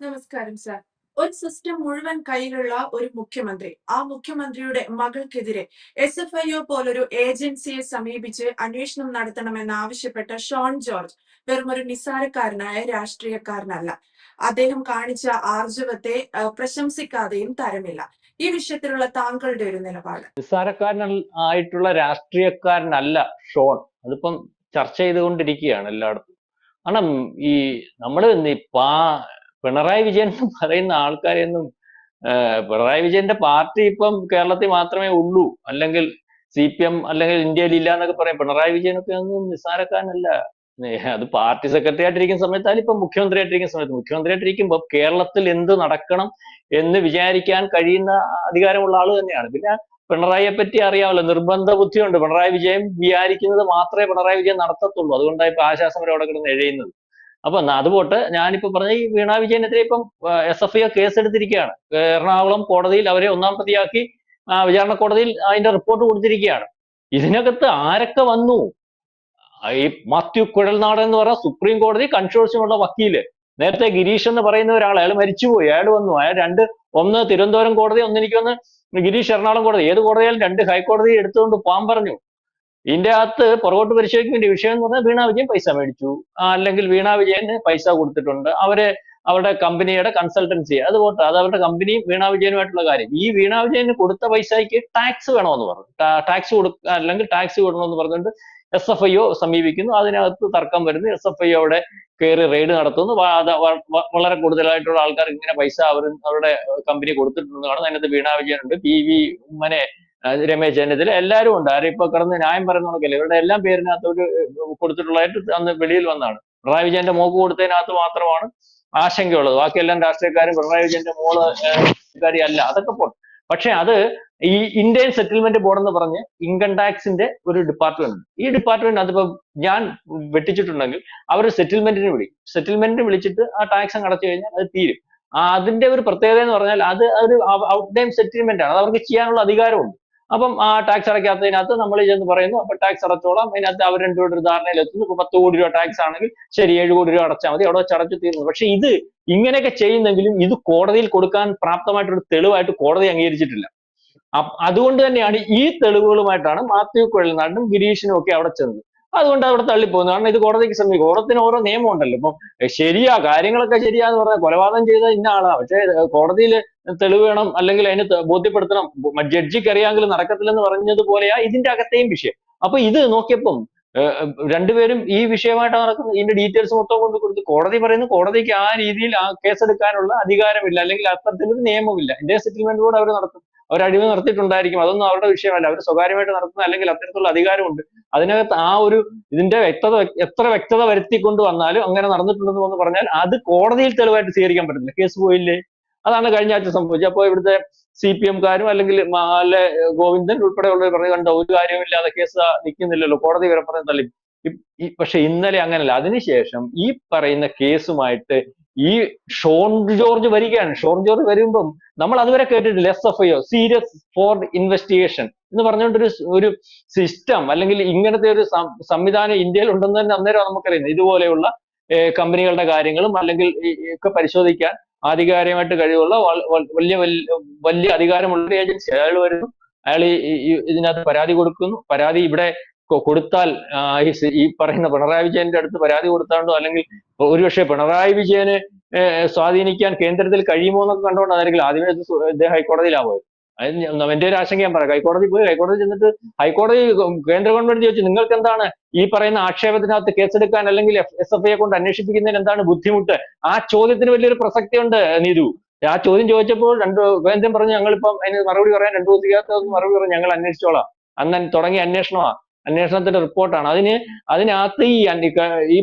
നമസ്കാരം സാർ ഒരു സിസ്റ്റം മുഴുവൻ കയ്യിലുള്ള ഒരു മുഖ്യമന്ത്രി ആ മുഖ്യമന്ത്രിയുടെ മകൾക്കെതിരെ എസ് എഫ് ഐ ഒ പോലൊരു ഏജൻസിയെ സമീപിച്ച് അന്വേഷണം നടത്തണമെന്ന് ആവശ്യപ്പെട്ട ഷോൺ ജോർജ് വെറും ഒരു നിസ്സാരക്കാരനായ രാഷ്ട്രീയക്കാരനല്ല. അദ്ദേഹം കാണിച്ച ആർജവത്തെ പ്രശംസിക്കാതെയും തരമില്ല. ഈ വിഷയത്തിലുള്ള താങ്കളുടെ ഒരു നിലപാട്? നിസ്സാരക്കാരൻ ആയിട്ടുള്ള രാഷ്ട്രീയക്കാരനല്ല ഷോൺ. അതിപ്പം ചർച്ച ചെയ്തുകൊണ്ടിരിക്കുകയാണ് എല്ലായിടത്തും. കാരണം ഈ നമ്മൾ പാ പിണറായി വിജയൻ എന്ന് പറയുന്ന ആൾക്കാരെയൊന്നും പിണറായി വിജയന്റെ പാർട്ടി ഇപ്പം കേരളത്തിൽ മാത്രമേ ഉള്ളൂ. അല്ലെങ്കിൽ സി പി എം അല്ലെങ്കിൽ ഇന്ത്യയിൽ ഇല്ല എന്നൊക്കെ പറയും. പിണറായി വിജയനൊക്കെ ഒന്നും നിസ്സാരക്കാരനല്ല. അത് പാർട്ടി സെക്രട്ടറി ആയിട്ടിരിക്കുന്ന സമയത്ത് അതിലിപ്പം മുഖ്യമന്ത്രി ആയിട്ടിരിക്കുന്ന സമയത്ത് മുഖ്യമന്ത്രി ആയിട്ടിരിക്കുമ്പോൾ കേരളത്തിൽ എന്ത് നടക്കണം എന്ന് വിചാരിക്കാൻ കഴിയുന്ന അധികാരമുള്ള ആൾ തന്നെയാണ്. പിന്നെ പിണറായിയെ പറ്റി അറിയാമല്ലോ നിർബന്ധ ബുദ്ധിയുണ്ട്. പിണറായി വിജയൻ വിചാരിക്കുന്നത് മാത്രമേ പിണറായി വിജയൻ നടത്തത്തുള്ളൂ. അതുകൊണ്ടാണ് ഇപ്പൊ ആശാസമരം അവിടെ കിടന്ന് എഴയുന്നത്. അപ്പൊ അത് അതുപോട്ട് ഞാനിപ്പോ പറഞ്ഞ ഈ വീണ വിജയനെതിരെ ഇപ്പം എസ് എഫ് ഐ കേസ് എടുത്തിരിക്കുകയാണ് എറണാകുളം കോടതിയിൽ അവരെ ഒന്നാം പ്രതിയാക്കി വിചാരണ കോടതിയിൽ അതിന്റെ റിപ്പോർട്ട് കൊടുത്തിരിക്കുകയാണ് ഇതിനകത്ത് ആരൊക്കെ വന്നു? ഈ മാത്യു കുഴൽനാടൻ എന്ന് പറഞ്ഞ സുപ്രീം കോടതി കൺസോർഷ്യമുള്ള വക്കീൽ. നേരത്തെ ഗിരീഷ് എന്ന് പറയുന്ന ഒരാൾ അയാൾ മരിച്ചുപോയി. അയാൾ വന്നു. അയാൾ രണ്ട് ഒന്ന് തിരുവനന്തപുരം കോടതി ഒന്ന് എനിക്ക് ഒന്ന് ഗിരീഷ് എറണാകുളം കോടതി. ഏത് കോടതിയാലും രണ്ട് ഹൈക്കോടതി എടുത്തുകൊണ്ട് പോകാൻ പറഞ്ഞു. ഇതിന്റെ അകത്ത് പുറകോട്ട് പരിശോധിക്കേണ്ട വിഷയം എന്ന് പറഞ്ഞാൽ വീണ വിജയൻ പൈസ മേടിച്ചു. അല്ലെങ്കിൽ വീണ വിജയന് പൈസ കൊടുത്തിട്ടുണ്ട്. അവർ അവരുടെ കമ്പനിയുടെ കൺസൾട്ടൻസി അത് പോട്ടെ അത് അവരുടെ കമ്പനി വീണ വിജയനുമായിട്ടുള്ള കാര്യം. ഈ വീണ വിജയന് കൊടുത്ത പൈസയ്ക്ക് ടാക്സ് വേണമെന്ന് പറഞ്ഞു. ടാക്സ് കൊടുക്ക അല്ലെങ്കിൽ ടാക്സ് കൊടുക്കണമെന്ന് പറഞ്ഞുകൊണ്ട് എസ് എഫ് ഐ ഒ സമീപിക്കുന്നു. അതിനകത്ത് തർക്കം വരുന്നു. എസ് എഫ് ഐ ഒയുടെ കയറി റെയ്ഡ് നടത്തുന്നു. വളരെ കൂടുതലായിട്ടുള്ള ആൾക്കാർക്ക് ഇങ്ങനെ പൈസ അവർ അവരുടെ കമ്പനി കൊടുത്തിട്ടുണ്ടെന്ന് കാണുന്നു. അതിനകത്ത് വീണ വിജയനുണ്ട്. പി വി ഉമ്മനെ രമേശ് ചെന്നിത്തല എല്ലാവരും ഉണ്ട്. ആരും ഇപ്പൊ കിടന്ന് ന്യായം പറയുന്ന കണക്കല്ല ഇവരുടെ എല്ലാം പേരിനകത്ത് ഒരു കൊടുത്തിട്ടുള്ളതായിട്ട് അന്ന് വെളിയിൽ വന്നാണ് പിണറായി വിജയന്റെ മോക്ക് കൊടുത്തതിനകത്ത് മാത്രമാണ് ആശങ്കയുള്ളത്. ബാക്കിയെല്ലാം രാഷ്ട്രീയക്കാരും പിണറായി വിജയന്റെ മോൾ അല്ല. അതൊക്കെ പോട്ടെ. പക്ഷെ അത് ഈ ഇന്ത്യൻ സെറ്റിൽമെന്റ് ബോർഡ് എന്ന് പറഞ്ഞ് ഇൻകം ടാക്സിന്റെ ഒരു ഡിപ്പാർട്ട്മെന്റ് ഉണ്ട്. ഈ ഡിപ്പാർട്ട്മെന്റ് അതിപ്പോ ഞാൻ വെട്ടിച്ചിട്ടുണ്ടെങ്കിൽ അവർ സെറ്റിൽമെന്റിന് വിളിക്കും സെറ്റിൽമെന്റിന് വിളിച്ചിട്ട് ആ ടാക്സ് അങ്ങ് അടച്ചു കഴിഞ്ഞാൽ അത് തീരും. അതിന്റെ ഒരു പ്രത്യേകത എന്ന് പറഞ്ഞാൽ അത് ഒരു ഔട്ട് ടൈം സെറ്റിൽമെന്റ് ആണ്. അത് അവർക്ക് ചെയ്യാനുള്ള അധികാരമുണ്ട്. അപ്പം ആ ടാക്സ് അടയ്ക്കാത്തതിനകത്ത് നമ്മൾ ചെന്ന് പറയുന്നു അപ്പൊ ടാക്സ് അടച്ചോളാം. അതിനകത്ത് അവർ രണ്ടുപേരുടെ ഒരു ധാരണയിൽ എത്തുന്നു ഇപ്പൊ പത്ത് കോടി രൂപ ടാക്സ് ആണെങ്കിൽ ശരി ഏഴ് കോടി രൂപ അടച്ചാൽ മതി. അവിടെ വെച്ച് അടച്ചു തീർന്നു. പക്ഷെ ഇത് ഇങ്ങനെയൊക്കെ ചെയ്യുന്നെങ്കിലും ഇത് കോടതിയിൽ കൊടുക്കാൻ പ്രാപ്തമായിട്ടൊരു തെളിവായിട്ട് കോടതി അംഗീകരിച്ചിട്ടില്ല. അതുകൊണ്ട് തന്നെയാണ് ഈ തെളിവുകളുമായിട്ടാണ് മാത്യു കുഴൽനാടും ഗിരീഷിനും ഒക്കെ അവിടെ ചെന്നത്. അതുകൊണ്ട് അവിടെ തള്ളിപ്പോകുന്നു. കാരണം ഇത് കോടതിക്ക് ശ്രമിക്കും കോടതിന് ഓരോ നിയമം ഉണ്ടല്ലോ ഇപ്പം ശരിയാ കാര്യങ്ങളൊക്കെ ശരിയാന്ന് പറഞ്ഞാൽ കൊലപാതകം ചെയ്ത ഇന്ന ആളാ. പക്ഷേ കോടതിയിൽ തെളിവ് വേണം അല്ലെങ്കിൽ അതിന് ബോധ്യപ്പെടുത്തണം. ജഡ്ജിക്ക് അറിയാമെങ്കിൽ നടക്കത്തില്ലെന്ന് പറഞ്ഞതുപോലെയാ ഇതിന്റെ അകത്തെയും വിഷയം. അപ്പൊ ഇത് നോക്കിയപ്പം രണ്ടുപേരും ഈ വിഷയമായിട്ടാണ് നടക്കുന്നത്. ഇതിന്റെ ഡീറ്റെയിൽസ് മൊത്തം കൊണ്ട് കൊടുത്ത് കോടതി പറയുന്നു കോടതിക്ക് ആ രീതിയിൽ ആ കേസെടുക്കാനുള്ള അധികാരമില്ല അല്ലെങ്കിൽ അത്തരത്തിലൊരു നിയമമില്ല. ഇന്ത്യ സെറ്റിൽമെന്റ് ബോർഡ് അവർ നടത്തും. അവർ അഴിമതി നടത്തിയിട്ടുണ്ടായിരിക്കും അതൊന്നും അവരുടെ വിഷയമല്ല. അവർ സ്വകാര്യമായിട്ട് നടത്തുന്ന അല്ലെങ്കിൽ അത്തരത്തിലുള്ള അധികാരമുണ്ട്. അതിനകത്ത് ആ ഒരു ഇതിന്റെ വ്യക്തത എത്ര വ്യക്തത വരുത്തിക്കൊണ്ട് വന്നാലും അങ്ങനെ നടന്നിട്ടുണ്ടെന്ന് പറഞ്ഞാൽ അത് കോടതിയിൽ തെളിവായിട്ട് സ്വീകരിക്കാൻ പറ്റില്ല കേസ് പോയില്ലേ? അതാണ് കഴിഞ്ഞ ആഴ്ച സംഭവിച്ചത്. അപ്പോൾ ഇവിടുത്തെ സി പി എംകാരും അല്ലെങ്കിൽ മാലെ ഗോവിന്ദൻ ഉൾപ്പെടെയുള്ളവർ പറഞ്ഞു കണ്ടോ. ഒരു കാര്യമില്ലാതെ കേസ് നിൽക്കുന്നില്ലല്ലോ. കോടതി വരെ പറഞ്ഞു തള്ളി. പക്ഷെ ഇന്നലെ അങ്ങനല്ല. അതിനുശേഷം ഈ പറയുന്ന കേസുമായിട്ട് ഈ ഷോൺ ജോർജ് വരികയാണ്. ഷോൺ ജോർജ് വരുമ്പം നമ്മൾ അതുവരെ കേട്ടിട്ടില്ല. S F I serious for investigation എന്ന് പറഞ്ഞുകൊണ്ടൊരു ഒരു സിസ്റ്റം അല്ലെങ്കിൽ ഇങ്ങനത്തെ ഒരു സംവിധാനം ഇന്ത്യയിൽ ഉണ്ടെന്ന് തന്നെ അന്നേരം നമുക്കറിയുന്നത്. ഇതുപോലെയുള്ള കമ്പനികളുടെ കാര്യങ്ങളും അല്ലെങ്കിൽ ഒക്കെ പരിശോധിക്കാൻ ആധികാരികമായിട്ട് കഴിവുള്ള വലിയ വലിയ അധികാരമുള്ള ഒരു ഏജൻസി. അയാൾ വരുന്നു. അയാൾ ഇതിനകത്ത് പരാതി കൊടുക്കുന്നു. പരാതി ഇവിടെ കൊടുത്താൽ ഈ പറയുന്ന പിണറായി വിജയന്റെ അടുത്ത് പരാതി കൊടുത്താണ്ടോ അല്ലെങ്കിൽ ഒരുപക്ഷെ പിണറായി വിജയനെ സ്വാധീനിക്കാൻ കേന്ദ്രത്തിൽ കഴിയുമോ എന്നൊക്കെ കണ്ടുകൊണ്ടായിരിക്കും ആദ്യമേ ഇത് ഹൈക്കോടതിയിലാ പോയത്. എന്റെ ഒരു ആശങ്ക ഞാൻ പറയാം. ഹൈക്കോടതി പോയി. ഹൈക്കോടതി ചെന്നിട്ട് ഹൈക്കോടതി കേന്ദ്ര ഗവൺമെന്റ് ചോദിച്ചു നിങ്ങൾക്ക് എന്താണ് ഈ പറയുന്ന ആക്ഷേപത്തിനകത്ത് കേസെടുക്കാൻ അല്ലെങ്കിൽ എസ് എഫ് ഐയെ കൊണ്ട് അന്വേഷിപ്പിക്കുന്നതിന് എന്താണ് ബുദ്ധിമുട്ട്? ആ ചോദ്യത്തിന് വലിയൊരു പ്രസക്തി ഉണ്ട് നീതു. ആ ചോദ്യം ചോദിച്ചപ്പോൾ രണ്ട് കേന്ദ്രം പറഞ്ഞു ഞങ്ങളിപ്പം അതിന് മറുപടി പറയാൻ രണ്ടു ദിവസം മറുപടി പറഞ്ഞു ഞങ്ങൾ അന്വേഷിച്ചോളാം. അന്ന് തുടങ്ങിയ അന്വേഷണമാണ് അന്വേഷണത്തിന്റെ റിപ്പോർട്ടാണ്. അതിന് അതിനകത്ത് ഈ ഈ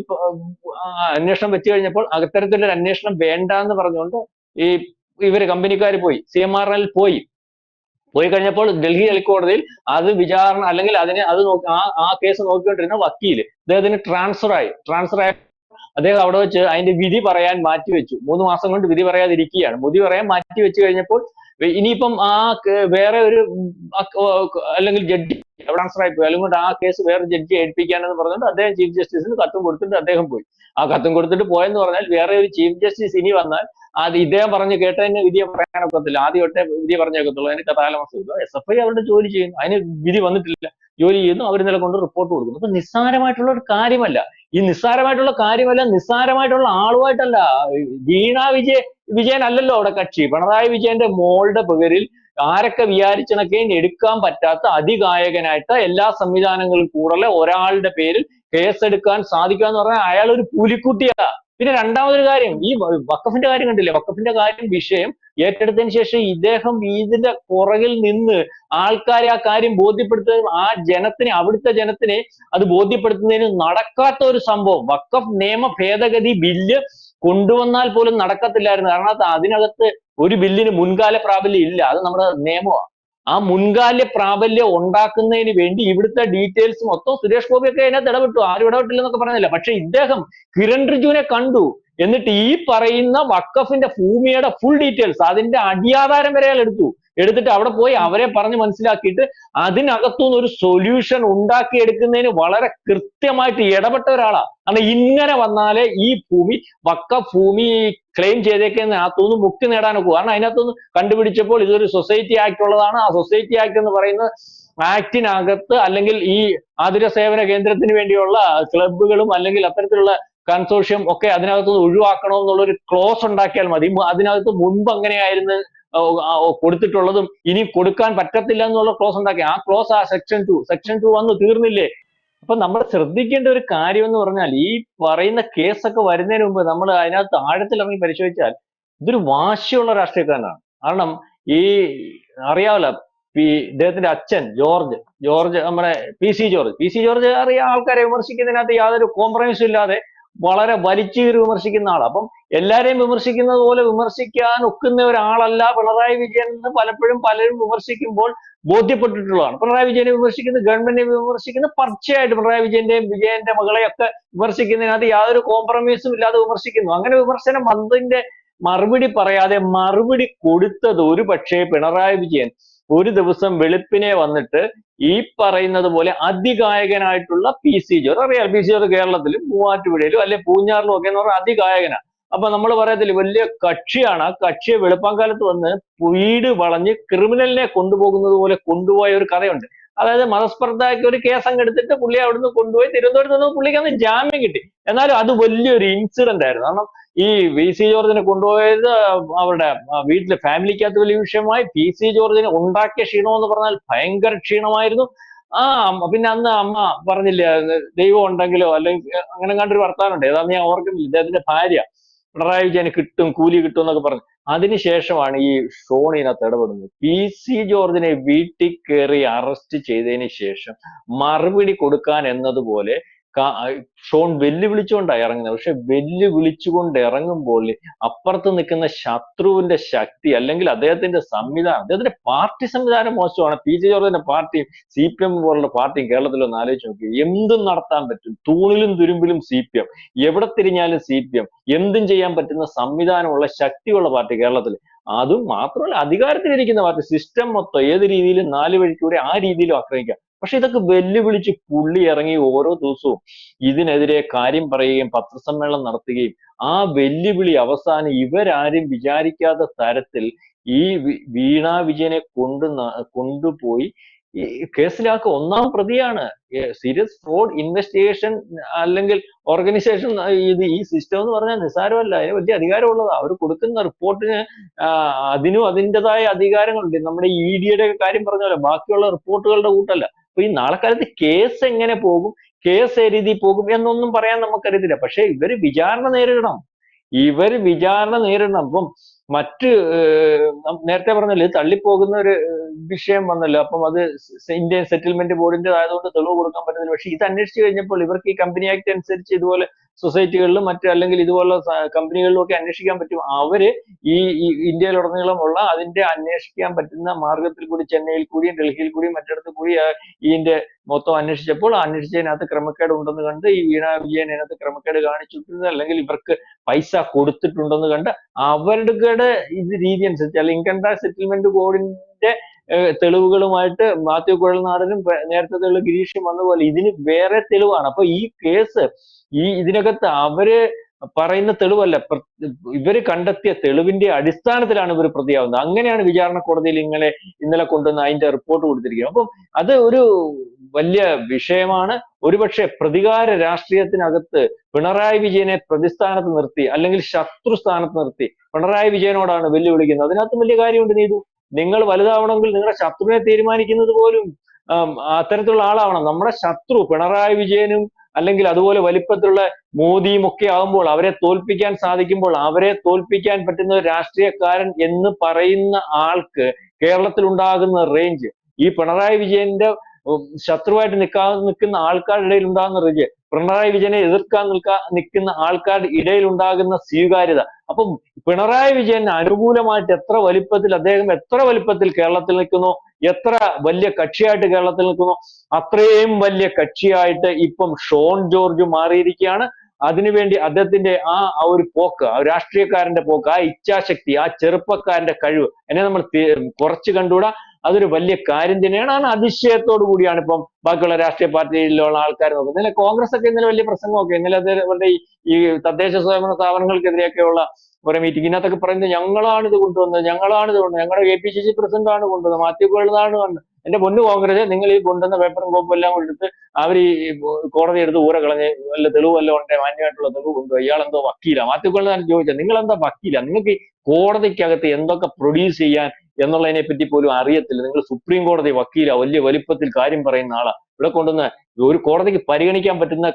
അന്വേഷണം വെച്ച് കഴിഞ്ഞപ്പോൾ അത്തരത്തിലൊരു അന്വേഷണം വേണ്ട എന്ന് പറഞ്ഞുകൊണ്ട് ഈ ഇവർ കമ്പനിക്കാർ പോയി. സി എം ആർ എൽ പോയി. പോയി കഴിഞ്ഞപ്പോൾ ഡൽഹി ഹൈക്കോടതിയിൽ അത് വിചാരണ അല്ലെങ്കിൽ അതിനെ അത് നോക്കി ആ ആ കേസ് നോക്കിക്കൊണ്ടിരുന്ന വക്കീൽ അദ്ദേഹത്തിന് ട്രാൻസ്ഫർ ആയി. ട്രാൻസ്ഫർ ആയ അദ്ദേഹം അവിടെ വെച്ച് അതിന്റെ വിധി പറയാൻ മാറ്റിവെച്ചു മൂന്ന് മാസം കൊണ്ട് വിധി പറയാതിരിക്കുകയാണ്. വിധി പറയാൻ മാറ്റി വെച്ച് കഴിഞ്ഞപ്പോൾ ഇനിയിപ്പം ആ വേറെ ഒരു അല്ലെങ്കിൽ ജഡ്ജി ട്രാൻസ്ഫർ ആയി പോയി. അല്ലെങ്കിൽ ആ കേസ് വേറെ ജഡ്ജി ഏൽപ്പിക്കാനെന്ന് പറഞ്ഞിട്ട് അദ്ദേഹം ചീഫ് ജസ്റ്റിസിന് കത്തും കൊടുത്തിട്ട് അദ്ദേഹം പോയി. ആ കത്തും കൊടുത്തിട്ട് പോയെന്ന് പറഞ്ഞാൽ വേറെ ഒരു ചീഫ് ജസ്റ്റിസ് ഇനി വന്നാൽ അത് ഇദ്ദേഹം പറഞ്ഞ് കേട്ടതിന് വിധിയെ പറയാനൊക്കത്തില്ല ആദ്യമൊട്ടെ വിധി പറഞ്ഞേക്കത്തുള്ളൂ അതിന് കഥാലമസം എസ് എഫ് ഐ അവരുടെ ജോലി ചെയ്യുന്നു. അതിന് വിധി വന്നിട്ടില്ല. ജോലി ചെയ്യുന്നു. അവർ ഇന്നലെ കൊണ്ട് റിപ്പോർട്ട് കൊടുക്കുന്നു. അപ്പൊ നിസ്സാരമായിട്ടുള്ള ഒരു കാര്യമല്ല. ഈ നിസ്സാരമായിട്ടുള്ള കാര്യമല്ല നിസ്സാരമായിട്ടുള്ള ആളുമായിട്ടല്ല. വീണ വിജയ വിജയൻ അല്ലല്ലോ അവിടെ കക്ഷി. പിണറായി വിജയന്റെ മോളുടെ പേരിൽ ആരൊക്കെ വിചാരിച്ചണക്കേ എടുക്കാൻ പറ്റാത്ത അതികായകനായിട്ട് എല്ലാ സംവിധാനങ്ങളും കൂടെ ഒരാളുടെ പേരിൽ കേസെടുക്കാൻ സാധിക്കുക എന്ന് പറഞ്ഞാൽ അയാൾ ഒരു പുലിക്കുട്ടിയാ. പിന്നെ രണ്ടാമതൊരു കാര്യം ഈ വക്കഫിന്റെ കാര്യം കണ്ടില്ലേ? വക്കഫിന്റെ കാര്യം വിഷയം ഏറ്റെടുത്തതിന് ശേഷം ഇദ്ദേഹം ഇതിന്റെ പുറകിൽ നിന്ന് ആൾക്കാരെ ആ കാര്യം ബോധ്യപ്പെടുത്തുന്നതിനും ആ ജനത്തിനെ അവിടുത്തെ ജനത്തിനെ അത് ബോധ്യപ്പെടുത്തുന്നതിന് നടക്കാത്ത ഒരു സംഭവം. വക്കഫ് നിയമ ഭേദഗതി ബില്ല് കൊണ്ടുവന്നാൽ പോലും നടക്കത്തില്ലായിരുന്നു. കാരണം അത് അതിനകത്ത് ഒരു ബില്ലിന് മുൻകാല പ്രാബല്യം ഇല്ല. അത് നമ്മുടെ നിയമമാണ് ആ മുൻകാല പ്രാബല്യം ഉണ്ടാക്കുന്നതിന് വേണ്ടി ഇവിടുത്തെ ഡീറ്റെയിൽസ് മൊത്തം സുരേഷ് ഗോപിയൊക്കെ അതിനകത്ത് ഇടപെട്ടു. ആരും ഇടപെട്ടില്ലെന്നൊക്കെ പറഞ്ഞില്ല പക്ഷെ ഇദ്ദേഹം കിരൺ റിജുവിനെ കണ്ടു. എന്നിട്ട് ഈ പറയുന്ന വക്കഫിന്റെ ഭൂമിയുടെ ഫുൾ ഡീറ്റെയിൽസ് അതിന്റെ അടിയാധാരം വരെ അയാൾ എടുത്തു. എടുത്തിട്ട് അവിടെ പോയി അവരെ പറഞ്ഞ് മനസ്സിലാക്കിയിട്ട് അതിനകത്തുനിന്ന് ഒരു സൊല്യൂഷൻ ഉണ്ടാക്കിയെടുക്കുന്നതിന് വളരെ കൃത്യമായിട്ട് ഇടപെട്ട ഒരാളാ. കാരണം ഇങ്ങനെ വന്നാലേ ഈ ഭൂമി വക്ക ഭൂമി ക്ലെയിം ചെയ്തേക്കുന്നതിനകത്തുനിന്ന് മുക്തി നേടാനൊക്കെ. കാരണം അതിനകത്തുനിന്ന് കണ്ടുപിടിച്ചപ്പോൾ ഇതൊരു സൊസൈറ്റി ആക്ട് ഉള്ളതാണ്. ആ സൊസൈറ്റി ആക്ട് എന്ന് പറയുന്നത് ആക്ടിനകത്ത് അല്ലെങ്കിൽ ഈ ആതുര സേവന കേന്ദ്രത്തിന് വേണ്ടിയുള്ള ക്ലബുകളും അല്ലെങ്കിൽ അത്തരത്തിലുള്ള കൺസോർഷ്യം ഒക്കെ അതിനകത്തുനിന്ന് ഒഴിവാക്കണം എന്നുള്ള ഒരു ക്ലോസ് ഉണ്ടാക്കിയാൽ മതി. അതിനകത്ത് മുൻപ് അങ്ങനെയായിരുന്നു കൊടുത്തിട്ടുള്ളതും ഇനി കൊടുക്കാൻ പറ്റത്തില്ല എന്നുള്ള ക്ലോസ് ഉണ്ടാക്കി. ആ ക്ലോസ് ആ സെക്ഷൻ ടു സെക്ഷൻ ടു വന്ന് തീർന്നില്ലേ? അപ്പൊ നമ്മൾ ശ്രദ്ധിക്കേണ്ട ഒരു കാര്യം എന്ന് പറഞ്ഞാൽ ഈ പറയുന്ന കേസൊക്കെ വരുന്നതിന് മുമ്പ് നമ്മൾ അതിനകത്ത് ആഴത്തിൽ ഇറങ്ങി പരിശോധിച്ചാൽ ഇതൊരു വാശിയുള്ള രാഷ്ട്രീയക്കാരനാണ്. കാരണം ഈ അറിയാമല്ലോ പി ഇദ്ദേഹത്തിന്റെ അച്ഛൻ ജോർജ് ജോർജ് നമ്മുടെ P C George. P C George അറിയാം ആൾക്കാരെ വിമർശിക്കുന്നതിനകത്ത് യാതൊരു കോംപ്രമൈസും ഇല്ലാതെ വളരെ വലിച്ചീറി വിമർശിക്കുന്ന ആളാണ് അപ്പം എല്ലാരെയും വിമർശിക്കുന്നത് പോലെ വിമർശിക്കാൻ ഒക്കുന്ന ഒരാളല്ല പിണറായി വിജയൻ എന്ന് പലപ്പോഴും പലരും വിമർശിക്കുമ്പോൾ ബോധ്യപ്പെട്ടിട്ടുള്ളതാണ്. പിണറായി വിജയനെ വിമർശിക്കുന്നത് ഗവൺമെന്റിനെ വിമർശിക്കുന്നത് പർച്ചയായിട്ട് പിണറായി വിജയന്റെയും വിജയന്റെ മകളെയൊക്കെ വിമർശിക്കുന്നതിനകത്ത് യാതൊരു കോംപ്രമൈസും ഇല്ലാതെ വിമർശിക്കുന്നു. അങ്ങനെ വിമർശനം വന്നതിന്റെ മറുപടി പറയാതെ മറുപടി കൊടുത്തത് ഒരു പക്ഷേ പിണറായി വിജയൻ ഒരു ദിവസം വെളുപ്പിനെ വന്നിട്ട് ഈ പറയുന്നത് പോലെ അതികായകനായിട്ടുള്ള പി സി ജോർജ്. അറിയാം പി സി ജോർജ് കേരളത്തിലും മൂവാറ്റുപുഴയിലും അല്ലെ പൂഞ്ഞാറിലും ഒക്കെ എന്ന് പറഞ്ഞാൽ അതികായകനാണ് അപ്പൊ നമ്മൾ പറയത്തില്ല വലിയ കക്ഷിയാണ്. ആ കക്ഷിയെ വെളുപ്പാങ്കാലത്ത് വന്ന് വീട് വളഞ്ഞ് ക്രിമിനലിനെ കൊണ്ടുപോകുന്നത് പോലെ കൊണ്ടുപോയ ഒരു കഥയുണ്ട്. അതായത് മതസ്പർദ്ധയ്ക്ക് ഒരു കേസ് അങ്ങ് എടുത്തിട്ട് പുള്ളി അവിടുന്ന് കൊണ്ടുപോയി തിരുവനന്തപുരത്ത് നിന്ന് പുള്ളിക്ക് അന്ന് ജാമ്യം കിട്ടി. എന്നാലും അത് വലിയൊരു ഇൻസിഡന്റ് ആയിരുന്നു. കാരണം ഈ വി സി ജോർജിനെ കൊണ്ടുപോയത് അവരുടെ വീട്ടിലെ ഫാമിലിക്കകത്ത് വലിയ വിഷയമായി. പി സി ജോർജിനെ ഉണ്ടാക്കിയ ക്ഷീണം എന്ന് പറഞ്ഞാൽ ഭയങ്കര ക്ഷീണമായിരുന്നു. ആ പിന്നെ അന്ന് അമ്മ പറഞ്ഞില്ലേ ദൈവം ഉണ്ടെങ്കിലോ അല്ലെങ്കിൽ അങ്ങനെ കണ്ടൊരു വർത്താനുണ്ട് ഏതാന്ന് ഞാൻ ഓർക്കുന്നില്ല. ഇദ്ദേഹത്തിന്റെ ഭാര്യ പിണറായി വിജയന് കിട്ടും കൂലി കിട്ടും എന്നൊക്കെ പറഞ്ഞു. അതിനുശേഷമാണ് ഈ ഷോണിനകത്ത് ഇടപെടുന്നത്. പി സി ജോർജിനെ വീട്ടിൽ കയറി അറസ്റ്റ് ചെയ്തതിന് ശേഷം മറുപടി കൊടുക്കാൻ എന്നതുപോലെ ഷോൺ വെല്ലുവിളിച്ചുകൊണ്ടാണ് ഇറങ്ങുന്നത്. പക്ഷെ വെല്ലുവിളിച്ചുകൊണ്ട് ഇറങ്ങുമ്പോൾ അപ്പുറത്ത് നിൽക്കുന്ന ശത്രുവിന്റെ ശക്തി അല്ലെങ്കിൽ അദ്ദേഹത്തിന്റെ സംവിധാനം അദ്ദേഹത്തിന്റെ പാർട്ടി സംവിധാനം മോശമാണ്. പി. ജെ. ജോർജിന്റെ പാർട്ടിയും സി പി എം പോലുള്ള പാർട്ടിയും കേരളത്തിൽ ഒന്ന് ആലോചിച്ച് നോക്കി. എന്തും നടത്താൻ പറ്റും. തൂണിലും തുരുമ്പിലും സി പി എം. എവിടെ തിരിഞ്ഞാലും സി പി എം. എന്തും ചെയ്യാൻ പറ്റുന്ന സംവിധാനമുള്ള ശക്തിയുള്ള പാർട്ടി കേരളത്തിൽ. അതും മാത്രമല്ല അധികാരത്തിലിരിക്കുന്ന പാർട്ടി. സിസ്റ്റം മൊത്തം ഏത് രീതിയിലും നാല് വഴിക്കൂടെ ആ രീതിയിലും ആക്രമിക്കാം പക്ഷെ ഇതൊക്കെ വെല്ലുവിളിച്ച് പുള്ളി ഇറങ്ങി ഓരോ ദിവസവും ഇതിനെതിരെ കാര്യം പറയുകയും പത്രസമ്മേളനം നടത്തുകയും ആ വെല്ലുവിളി അവസാനം ഇവരാരും വിചാരിക്കാത്ത തരത്തിൽ ഈ വീണ വിജയനെ കൊണ്ട് കൊണ്ടുപോയി കേസിലാക്ക ഒന്നാം പ്രതിയാണ്. സീരിയസ് ഫ്രോഡ് ഇൻവെസ്റ്റിഗേഷൻ അല്ലെങ്കിൽ ഓർഗനൈസേഷൻ ഇത് ഈ സിസ്റ്റം എന്ന് പറഞ്ഞാൽ നിസ്സാരമല്ല. അതിന് വലിയ അധികാരമുള്ളതാ. അവർ കൊടുക്കുന്ന റിപ്പോർട്ടിന് അതിനും അതിന്റെതായ അധികാരങ്ങളുണ്ട്. നമ്മുടെ ഇ ഡിയുടെ കാര്യം പറഞ്ഞല്ലോ ബാക്കിയുള്ള റിപ്പോർട്ടുകളുടെ കൂട്ടല്ല. അപ്പൊ ഈ നാളെ കാലത്ത് കേസ് എങ്ങനെ പോകും? കേസ് എഴുതി പോകും എന്നൊന്നും പറയാൻ നമുക്കറിയത്തില്ല. പക്ഷെ ഇവർ വിചാരണ നേരിടണം. ഇവർ വിചാരണ നേരിടണം. അപ്പം മറ്റ് നേരത്തെ പറഞ്ഞില്ലേ തള്ളിപ്പോകുന്ന ഒരു വിഷയം വന്നല്ലോ. അപ്പം അത് ഇന്ത്യൻ സെറ്റിൽമെന്റ് ബോർഡിന്റെ ആയതുകൊണ്ട് തെളിവ് കൊടുക്കാൻ പറ്റുന്നില്ല. പക്ഷെ ഇത് അന്വേഷിച്ചു കഴിഞ്ഞപ്പോൾ ഇവർക്ക് ഈ കമ്പനി ആക്ട് അനുസരിച്ച് ഇതുപോലെ സൊസൈറ്റികളിലും മറ്റു അല്ലെങ്കിൽ ഇതുപോലുള്ള കമ്പനികളിലും ഒക്കെ അന്വേഷിക്കാൻ പറ്റും. അവർ ഈ ഇന്ത്യയിലുടനീളമുള്ള അതിന്റെ അന്വേഷിക്കാൻ പറ്റുന്ന മാർഗത്തിൽ കൂടി ചെന്നൈയിൽ കൂടിയും ഡൽഹിയിൽ കൂടിയും മറ്റിടത്ത് കൂടി ഇതിന്റെ മൊത്തം അന്വേഷിച്ചപ്പോൾ അന്വേഷിച്ചതിനകത്ത് ക്രമക്കേട് ഉണ്ടെന്ന് കണ്ട് ഈ വീണ വിജയൻ അതിനകത്ത് ക്രമക്കേട് കാണിച്ചിട്ടുണ്ട്. അല്ലെങ്കിൽ ഇവർക്ക് പൈസ കൊടുത്തിട്ടുണ്ടെന്ന് കണ്ട് അവരുടെ ഇത് രീതി അനുസരിച്ച് അല്ലെങ്കിൽ ഇൻകം ടാക്സ് സെറ്റിൽമെന്റ് ബോർഡിന്റെ തെളിവുകളുമായിട്ട് മാത്യു കുഴൽനാടനും നേരത്തെ ഗിരീഷും വന്ന പോലെ ഇതിന് വേറെ തെളിവാണ്. അപ്പൊ ഈ കേസ് ഈ ഇതിനകത്ത് അവർ പറയുന്ന തെളിവല്ല. ഇവർ കണ്ടെത്തിയ തെളിവിന്റെ അടിസ്ഥാനത്തിലാണ് ഇവർ പ്രതിയാവുന്നത്. അങ്ങനെയാണ് വിചാരണ കോടതിയിൽ ഇന്നലെ ഇന്നലെ കൊണ്ടുവന്ന് അതിന്റെ റിപ്പോർട്ട് കൊടുത്തിരിക്കുന്നത്. അപ്പം അത് ഒരു വലിയ വിഷയമാണ്. ഒരുപക്ഷെ പ്രതികാര രാഷ്ട്രീയത്തിനകത്ത് പിണറായി വിജയനെ പ്രതിസ്ഥാനത്ത് നിർത്തി അല്ലെങ്കിൽ ശത്രു സ്ഥാനത്ത് നിർത്തി പിണറായി വിജയനോടാണ് വെല്ലുവിളിക്കുന്നത്. അതിനകത്ത് വലിയ കാര്യമുണ്ട് നീതു. നിങ്ങൾ വലുതാവണമെങ്കിൽ നിങ്ങളുടെ ശത്രുവിനെ തീരുമാനിക്കുന്നത് പോലും അത്തരത്തിലുള്ള ആളാവണം. നമ്മുടെ ശത്രു പിണറായി വിജയനും അല്ലെങ്കിൽ അതുപോലെ വലിപ്പത്തിലുള്ള മോദിയും ഒക്കെ ആകുമ്പോൾ അവരെ തോൽപ്പിക്കാൻ സാധിക്കുമ്പോൾ അവരെ തോൽപ്പിക്കാൻ പറ്റുന്ന ഒരു രാഷ്ട്രീയക്കാരൻ എന്ന് പറയുന്ന ആൾക്ക് കേരളത്തിൽ ഉണ്ടാകുന്ന റേഞ്ച് ഈ പിണറായി വിജയന്റെ ശത്രുവായിട്ട് നിൽക്കാൻ നിൽക്കുന്ന ആൾക്കാരുടെ ഇടയിൽ ഉണ്ടാകുന്ന റിജ് പിണറായി വിജയനെ എതിർക്കാൻ നിൽക്കാൻ നിൽക്കുന്ന ആൾക്കാരുടെ ഇടയിൽ ഉണ്ടാകുന്ന സ്വീകാര്യത. അപ്പം പിണറായി വിജയന് അനുകൂലമായിട്ട് എത്ര വലിപ്പത്തിൽ അദ്ദേഹം എത്ര വലിപ്പത്തിൽ കേരളത്തിൽ നിൽക്കുന്നു എത്ര വലിയ കക്ഷിയായിട്ട് കേരളത്തിൽ നിൽക്കുന്നു അത്രയും വലിയ കക്ഷിയായിട്ട് ഇപ്പം ഷോൺ ജോർജ് മാറിയിരിക്കുകയാണ്. അതിനുവേണ്ടി അദ്ദേഹത്തിന്റെ ആ ആ ഒരു പോക്ക് ആ രാഷ്ട്രീയക്കാരന്റെ പോക്ക് ആ ഇച്ഛാശക്തി ആ ചെറുപ്പക്കാരന്റെ കഴിവ് എന്നെ നമ്മൾ കുറച്ച് കണ്ടുകൂടാ. അതൊരു വലിയ കാര്യം തന്നെയാണ്. അതിശയത്തോടു കൂടിയാണ് ഇപ്പം ബാക്കിയുള്ള രാഷ്ട്രീയ പാർട്ടിയിലുള്ള ആൾക്കാർ നോക്കുന്നത്. ഇന്നലെ കോൺഗ്രസ് ഒക്കെ ഇന്നലെ വലിയ പ്രസംഗമൊക്കെ ഇന്നലെ അവരുടെ ഈ തദ്ദേശ സ്വയംഭരണ സ്ഥാപനങ്ങൾക്കെതിരെയൊക്കെയുള്ള കുറെ മീറ്റിംഗ് ഇതിനകത്തൊക്കെ പറയുന്നത് ഞങ്ങളാണ് ഇത് കൊണ്ടുവന്നത് ഞങ്ങളാണ് ഇത് കൊണ്ടുവന്നത് ഞങ്ങളുടെ K P C C president ആണ് കൊണ്ടുവന്നത് മാത്യു കൊള്ളുന്നതാണ് എന്റെ പൊന്നു കോൺഗ്രസ് നിങ്ങൾ ഈ കൊണ്ടുവന്ന പേപ്പറും കോപ്പും എല്ലാം എടുത്ത് അവർ ഈ കോടതി എടുത്ത് ഊര കളഞ്ഞ് വല്ല തെളിവ് വല്ല ഉണ്ട് മാന്യമായിട്ടുള്ള തെളിവ് കൊണ്ടുപോയി. ഇയാൾ എന്തോ വക്കീല. മാത്യു കൊള്ളുന്നതാണ് ചോദിച്ചത്. നിങ്ങൾ എന്താ വക്കീല? നിങ്ങൾക്ക് കോടതിക്കകത്ത് എന്തൊക്കെ പ്രൊഡ്യൂസ് ചെയ്യാൻ എന്നുള്ളതിനെ പറ്റി പോലും അറിയത്തില്ല. നിങ്ങൾ സുപ്രീം കോടതി വക്കീല വലിയ വലിപ്പത്തിൽ കാര്യം പറയുന്ന ആളാ. ഇവിടെ കൊണ്ടുവന്ന് ഒരു കോടതിക്ക് പരിഗണിക്കാൻ പറ്റുന്ന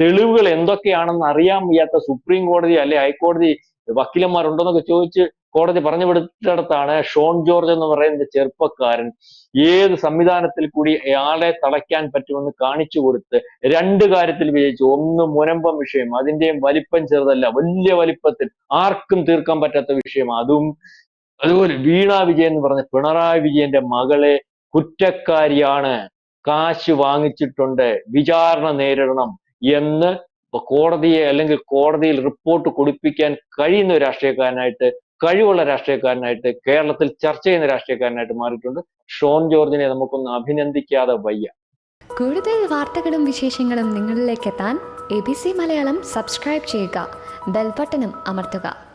തെളിവുകൾ എന്തൊക്കെയാണെന്ന് അറിയാൻ വയ്യാത്ത സുപ്രീം കോടതി അല്ലെ ഹൈക്കോടതി വക്കീലന്മാരുണ്ടോന്നൊക്കെ ചോദിച്ച് കോടതി പറഞ്ഞു വിടുത്തിടത്താണ് ഷോൺ ജോർജ് എന്ന് പറയുന്ന ചെറുപ്പക്കാരൻ ഏത് സംവിധാനത്തിൽ കൂടി അയാളെ തളയ്ക്കാൻ പറ്റുമെന്ന് കാണിച്ചു കൊടുത്ത് രണ്ട് കാര്യത്തിൽ വിജയിച്ചു. ഒന്ന് മുനമ്പം വിഷയം അതിന്റെയും വലിപ്പം ചെറുതല്ല വലിയ വലിപ്പത്തിൽ ആർക്കും തീർക്കാൻ പറ്റാത്ത വിഷയം അതും അതുപോലെ വീണ വിജയൻ എന്ന് പറഞ്ഞ പിണറായി വിജയന്റെ മകളെ കുറ്റക്കാരിയാണ് കാശ് വാങ്ങിച്ചിട്ടുണ്ട് വിചാരണ നേരിടണം എന്ന് കോടതിയെ അല്ലെങ്കിൽ കോടതിയിൽ റിപ്പോർട്ട് കൊടുപ്പിക്കാൻ കഴിയുന്ന രാഷ്ട്രീയക്കാരനായിട്ട് കഴിവുള്ള രാഷ്ട്രീയക്കാരനായിട്ട് കേരളത്തിൽ ചർച്ച ചെയ്യുന്ന രാഷ്ട്രീയക്കാരനായിട്ട് മാറിയിട്ടുണ്ട്. ഷോൺ ജോർജിനെ നമുക്കൊന്ന് അഭിനന്ദിക്കാതെ വയ്യ. കൂടുതൽ വാർത്തകളും വിശേഷങ്ങളും നിങ്ങളിലേക്ക് എത്താൻ A B C Malayalam subscribe ചെയ്യുക ബെൽബട്ടനും അമർത്തുക.